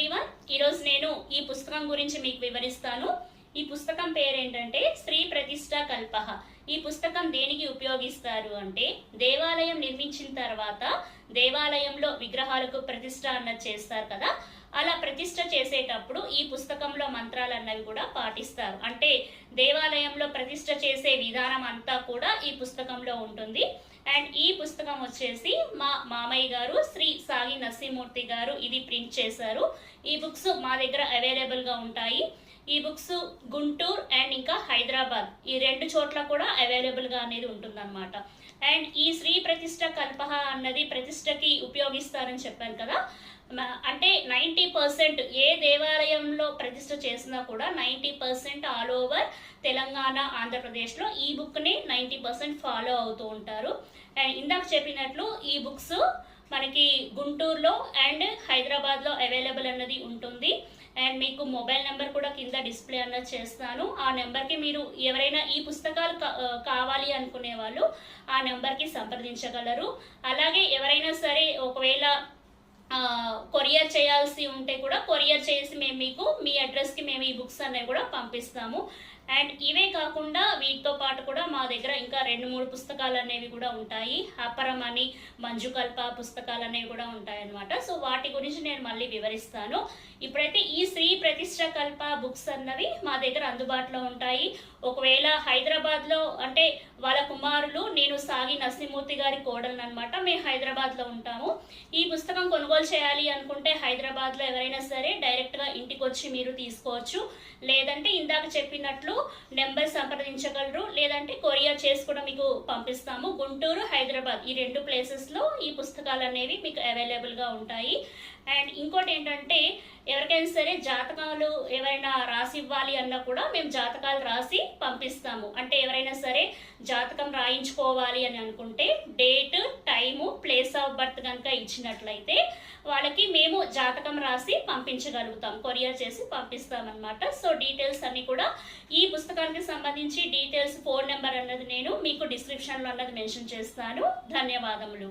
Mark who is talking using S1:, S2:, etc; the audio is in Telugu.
S1: ఎవ్రీవన్ ఈరోజు నేను ఈ పుస్తకం గురించి మీకు వివరిస్తాను. ఈ పుస్తకం పేరేంటంటే స్త్రీ ప్రతిష్ట కల్పహ. ఈ పుస్తకం దేనికి ఉపయోగిస్తారు అంటే దేవాలయం నిర్మించిన తర్వాత దేవాలయంలో విగ్రహాలకు ప్రతిష్ట అన్నది చేస్తారు కదా. అలా ప్రతిష్ట చేసేటప్పుడు ఈ పుస్తకంలో మంత్రాలు అన్నవి కూడా పాటిస్తారు. అంటే దేవాలయంలో ప్రతిష్ట చేసే విధానం అంతా కూడా ఈ పుస్తకంలో ఉంటుంది. అండ్ ఈ పుస్తకం వచ్చేసి మా మామయ్య గారు శ్రీ సాగి నరసింహమూర్తి గారు ఇది ప్రింట్ చేశారు. ఈ బుక్స్ మా దగ్గర అవైలబుల్గా ఉంటాయి. ఈ బుక్స్ గుంటూరు అండ్ ఇంకా హైదరాబాద్ ఈ రెండు చోట్ల కూడా అవైలబుల్గా అనేది ఉంటుందన్నమాట. అండ్ ఈ శ్రీ ప్రతిష్ట కల్పహ అన్నది ప్రతిష్టకి ఉపయోగిస్తారని చెప్పాను కదా. అంటే నైంటీ పర్సెంట్ ఏ దేవాలయంలో ప్రతిష్ట చేసినా కూడా ninety percent all over Telangana ఆంధ్రప్రదేశ్లో ఈ బుక్ని నైంటీ పర్సెంట్ ఫాలో అవుతూ ఉంటారు. అండ్ ఇందాక చెప్పినట్లు ఈ బుక్స్ మనకి గుంటూరులో అండ్ హైదరాబాద్లో అవైలబుల్ అన్నది ఉంటుంది. అండ్ మీకు మొబైల్ నెంబర్ కూడా కింద డిస్ప్లే అన్నది చేస్తాను. ఆ నెంబర్కి మీరు ఎవరైనా ఈ పుస్తకాలు కావాలి అనుకునే వాళ్ళు ఆ నెంబర్కి సంప్రదించగలరు. అలాగే ఎవరైనా సరే ఒకవేళ కొరియర్ చేయాల్సి ఉంటే కూడా కొరియర్ చేసి మేము మీకు మీ అడ్రస్కి మేము ఈ బుక్స్ అనేవి కూడా పంపిస్తాము. అండ్ ఇవే కాకుండా వీటితో పాటు కూడా మా దగ్గర ఇంకా రెండు మూడు పుస్తకాలు అనేవి కూడా ఉంటాయి. అపరం అని మంజుకల్ప పుస్తకాలు అనేవి కూడా ఉంటాయి అనమాట సో వాటి గురించి నేను మళ్ళీ వివరిస్తాను. ఇప్పుడైతే ఈ శ్రీ ప్రతిష్ట కల్ప బుక్స్ అన్నవి మా దగ్గర అందుబాటులో ఉంటాయి. ఒకవేళ హైదరాబాద్లో అంటే వాళ్ళ కుమారులు నేను సాగి నరసింహమూర్తి గారి కోడలను అనమాట మేము హైదరాబాద్లో ఉంటాము. ఈ పుస్తకం కొనుగోలు చేయాలి అనుకుంటే హైదరాబాద్లో ఎవరైనా సరే డైరెక్ట్గా ఇంటికి వచ్చి మీరు తీసుకోవచ్చు. లేదంటే ఇందాక చెప్పినట్లు నెంబర్ సంప్రదించగలరు. లేదంటే కొరియర్ చేసి కూడా మీకు పంపిస్తాము. గుంటూరు హైదరాబాద్ ఈ రెండు ప్లేసెస్లో ఈ పుస్తకాలు అనేవి మీకు అవైలబుల్గా ఉంటాయి. అండ్ ఇంకోటి ఏంటంటే ఎవరికైనా సరే జాతకాలు ఎవరైనా రాసి ఇవ్వాలి అన్నా కూడా మేము జాతకాలు రాసి పంపిస్తాము. అంటే ఎవరైనా సరే జాతకం రాయించుకోవాలి అని అనుకుంటే డేట్ ఆఫ్ బర్త్ కనుక ఇచ్చినట్లయితే వాళ్ళకి మేము జాతకం రాసి పంపించగలుగుతాం. కొరియర్ చేసి పంపిస్తామన్నమాట. సో డీటెయిల్స్ అన్నీ కూడా ఈ పుస్తకానికి సంబంధించి డీటెయిల్స్ ఫోన్ నెంబర్ అన్నది నేను మీకు డిస్క్రిప్షన్లో అన్నది మెన్షన్ చేస్తాను. ధన్యవాదములు.